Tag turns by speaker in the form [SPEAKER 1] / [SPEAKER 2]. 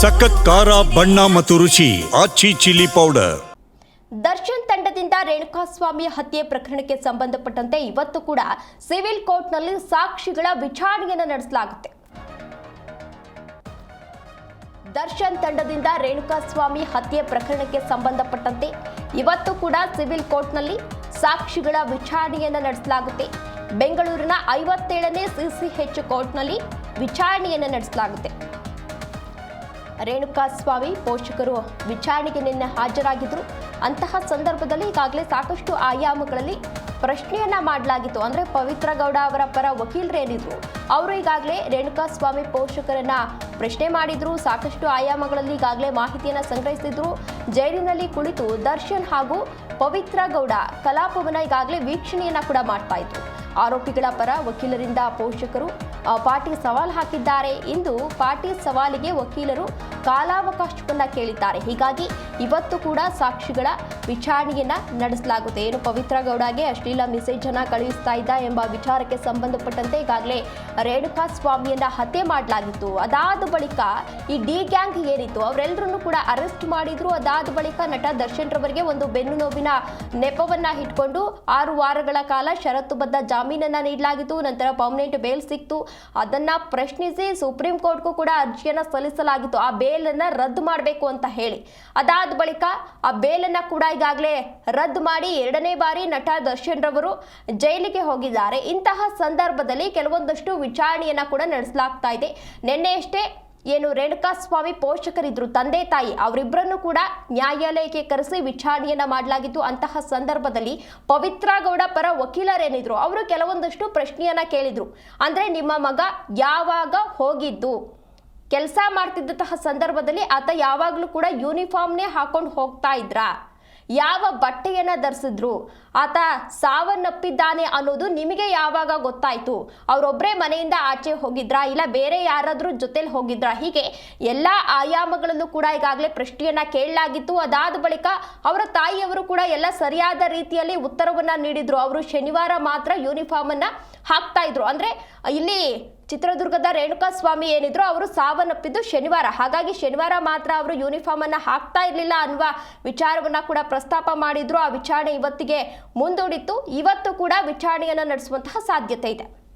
[SPEAKER 1] ಸಖತ್ ಖಾರ, ಬಣ್ಣ ಮತ್ತು ರುಚಿ, ಆಚಿ ಚಿಲ್ಲಿ ಪೌಡರ್.
[SPEAKER 2] ದರ್ಶನ್ ತಂಡದಿಂದ ರೇಣುಕಾಸ್ವಾಮಿ ಹತ್ಯೆ ಪ್ರಕರಣಕ್ಕೆ ಸಂಬಂಧಪಟ್ಟಂತೆ ಇವತ್ತು ಕೂಡ ಸಿವಿಲ್ ಕೋರ್ಟ್ನಲ್ಲಿ ಸಾಕ್ಷಿಗಳ ವಿಚಾರಣೆಯನ್ನು ನಡೆಸಲಾಗುತ್ತೆ. ದರ್ಶನ್ ತಂಡದಿಂದ ರೇಣುಕಾಸ್ವಾಮಿ ಹತ್ಯೆ ಪ್ರಕರಣಕ್ಕೆ ಸಂಬಂಧಪಟ್ಟಂತೆ ಇವತ್ತು ಕೂಡ ಸಿವಿಲ್ ಕೋರ್ಟ್ನಲ್ಲಿ ಸಾಕ್ಷಿಗಳ ವಿಚಾರಣೆಯನ್ನು ನಡೆಸಲಾಗುತ್ತೆ. ಬೆಂಗಳೂರಿನ ಐವತ್ತೇಳನೇ ಸಿಸಿಎಚ್ ಕೋರ್ಟ್ನಲ್ಲಿ ವಿಚಾರಣೆಯನ್ನು ನಡೆಸಲಾಗುತ್ತೆ. ರೇಣುಕಾಸ್ವಾಮಿ ಪೋಷಕರು ವಿಚಾರಣೆಗೆ ನಿನ್ನೆ ಹಾಜರಾಗಿದ್ದರು ಅಂತಹ ಸಂದರ್ಭದಲ್ಲಿ ಈಗಾಗಲೇ ಸಾಕಷ್ಟು ಆಯಾಮಗಳಲ್ಲಿ ಪ್ರಶ್ನೆಯನ್ನ ಮಾಡಲಾಗಿತ್ತು. ಅಂದ್ರೆ ಪವಿತ್ರ ಗೌಡ ಅವರ ಪರ ವಕೀಲರೇನಿದ್ರು ಅವರು ಈಗಾಗಲೇ ರೇಣುಕಾಸ್ವಾಮಿ ಪೋಷಕರನ್ನ ಪ್ರಶ್ನೆ ಮಾಡಿದ್ರು. ಸಾಕಷ್ಟು ಆಯಾಮಗಳಲ್ಲಿ ಈಗಾಗಲೇ ಮಾಹಿತಿಯನ್ನ ಸಂಗ್ರಹಿಸಿದ್ರು. ಜೈಲಿನಲ್ಲಿ ಕುಳಿತು ದರ್ಶನ್ ಹಾಗೂ ಪವಿತ್ರ ಗೌಡ ಕಲಾಪವನ್ನ ಈಗಾಗಲೇ ವೀಕ್ಷಣೆಯನ್ನ ಕೂಡ ಮಾಡ್ತಾ ಇದ್ರು. ಆರೋಪಿಗಳ ಪರ ವಕೀಲರಿಂದ ಪೋಷಕರು ಆ, ಸವಾಲು ಹಾಕಿದ್ದಾರೆ ಇಂದು ಪಾಟಿ ಸವಾಲಿಗೆ ವಕೀಲರು ಕಾಲಾವಕಾಶವನ್ನು ಕೇಳಿದ್ದಾರೆ. ಹೀಗಾಗಿ ಇವತ್ತು ಕೂಡ ಸಾಕ್ಷಿಗಳ ವಿಚಾರಣೆಯನ್ನ ನಡೆಸಲಾಗುತ್ತೆ. ಏನು ಪವಿತ್ರ ಗೌಡಗೆ ಅಶ್ಲೀಲ ಮೆಸೇಜ್ ಅನ್ನ ಕಳುಹಿಸ್ತಾ ಇದ್ದ ಎಂಬ ವಿಚಾರಕ್ಕೆ ಸಂಬಂಧಪಟ್ಟಂತೆ ಈಗಾಗಲೇ ರೇಣುಕಾ ಸ್ವಾಮಿಯನ್ನ ಹತ್ಯೆ ಮಾಡಲಾಗಿತ್ತು. ಅದಾದ ಬಳಿಕ ಈ ಡಿ ಗ್ಯಾಂಗ್ ಏನಿತ್ತು ಅವರೆಲ್ಲರನ್ನು ಕೂಡ ಅರೆಸ್ಟ್ ಮಾಡಿದ್ರು. ಅದಾದ ಬಳಿಕ ನಟ ದರ್ಶನ್ ರವರಿಗೆ ಒಂದು ಬೆನ್ನು ನೋವಿನ ನೆಪವನ್ನ ಇಟ್ಕೊಂಡು ಆರು ವಾರಗಳ ಕಾಲ ಷರತ್ತುಬದ್ಧ ಜಾಮೀನನ್ನ ನೀಡಲಾಗಿತ್ತು. ನಂತರ ಪರ್ಮನೆಂಟ್ ಬೇಲ್ ಸಿಕ್ತು. ಅದನ್ನ ಪ್ರಶ್ನಿಸಿ ಸುಪ್ರೀಂ ಕೋರ್ಟ್ಗೂ ಕೂಡ ಅರ್ಜಿಯನ್ನ ಸಲ್ಲಿಸಲಾಗಿತ್ತು. ಆ ಬೇಲನ್ನ ರದ್ದು ಮಾಡಬೇಕು ಅಂತ ಹೇಳಿ. ಅದಾದ ಬಳಿಕ ಆ ಬೇಲನ್ನ ಕೂಡ ಈಗಾಗಲೇ ರದ್ದು ಮಾಡಿ ಎರಡನೇ ಬಾರಿ ನಟ ದರ್ಶನ್ ರವರು ಜೈಲಿಗೆ ಹೋಗಿದ್ದಾರೆ. ಇಂತಹ ಸಂದರ್ಭದಲ್ಲಿ ಕೆಲವೊಂದಷ್ಟು ವಿಚಾರಣೆಯನ್ನ ಕೂಡ ನಡೆಸಲಾಗ್ತಾ ಇದೆ. ನಿನ್ನೆಯಷ್ಟೇ ಏನು ರೇಣುಕಾಸ್ವಾಮಿ ಪೋಷಕರಿದ್ರು ತಂದೆ ತಾಯಿ ಅವರಿಬ್ಬರನ್ನು ಕೂಡ ನ್ಯಾಯಾಲಯಕ್ಕೆ ಕರೆಸಿ ವಿಚಾರಣೆಯನ್ನ ಮಾಡಲಾಗಿತ್ತು ಅಂತಹ ಸಂದರ್ಭದಲ್ಲಿ ಪವಿತ್ರ ಗೌಡ ಪರ ವಕೀಲರೇನಿದ್ರು, ಅವರು ಕೆಲವೊಂದಷ್ಟು ಪ್ರಶ್ನೆಯನ್ನ ಕೇಳಿದ್ರು. ಅಂದ್ರೆ ನಿಮ್ಮ ಮಗ ಯಾವಾಗ ಹೋಗಿದ್ದು? ಕೆಲಸ ಮಾಡ್ತಿದ್ದಂತಹ ಸಂದರ್ಭದಲ್ಲಿ ಆತ ಯಾವಾಗಲೂ ಕೂಡ ಯೂನಿಫಾರ್ಮ್ನೇ ಹಾಕೊಂಡು ಹೋಗ್ತಾ ಇದ್ರಾ? ಯಾವ ಬಟ್ಟೆಯನ್ನ ಧರಿಸಿದ್ರು? ಆತ ಸಾವನ್ನಪ್ಪಿದ್ದಾನೆ ಅನ್ನೋದು ನಿಮಗೆ ಯಾವಾಗ ಗೊತ್ತಾಯ್ತು? ಅವರೊಬ್ಬರೇ ಮನೆಯಿಂದ ಆಚೆ ಹೋಗಿದ್ರಾ? ಇಲ್ಲ ಬೇರೆ ಯಾರಾದರೂ ಜೊತೆಲಿ ಹೋಗಿದ್ರಾ? ಹೀಗೆ ಎಲ್ಲ ಆಯಾಮಗಳಲ್ಲೂ ಕೂಡ ಈಗಾಗಲೇ ಪ್ರಶ್ನೆಯನ್ನ ಕೇಳಲಾಗಿತ್ತು. ಅದಾದ ಬಳಿಕ ಅವರ ತಾಯಿಯವರು ಕೂಡ ಎಲ್ಲ ಸರಿಯಾದ ರೀತಿಯಲ್ಲಿ ಉತ್ತರವನ್ನ ನೀಡಿದ್ರು. ಅವರು ಶನಿವಾರ ಮಾತ್ರ ಯೂನಿಫಾರ್ಮ್ ಅನ್ನ ಹಾಕ್ತಾ ಇದ್ರು. ಅಂದ್ರೆ, ಇಲ್ಲಿ ಚಿತ್ರದುರ್ಗದ ರೇಣುಕಾ ಸ್ವಾಮಿ ಏನಿದ್ರು, ಅವರು ಸಾವನ್ನಪ್ಪಿದ್ದು ಶನಿವಾರ. ಹಾಗಾಗಿ ಶನಿವಾರ ಮಾತ್ರ ಅವರು ಯೂನಿಫಾರ್ಮ್ ಅನ್ನ ಹಾಕ್ತಾ ಇರಲಿಲ್ಲ ಅನ್ನುವ ವಿಚಾರವನ್ನ ಕೂಡ ಪ್ರಸ್ತಾಪ ಮಾಡಿದ್ರು. ಆ ವಿಚಾರಣೆ ಇವತ್ತಿಗೆ ಮುಂದೂಡಿತ್ತು. ಇವತ್ತು ಕೂಡ ವಿಚಾರಣೆಯನ್ನ ನಡೆಸುವಂತಹ ಸಾಧ್ಯತೆ ಇದೆ.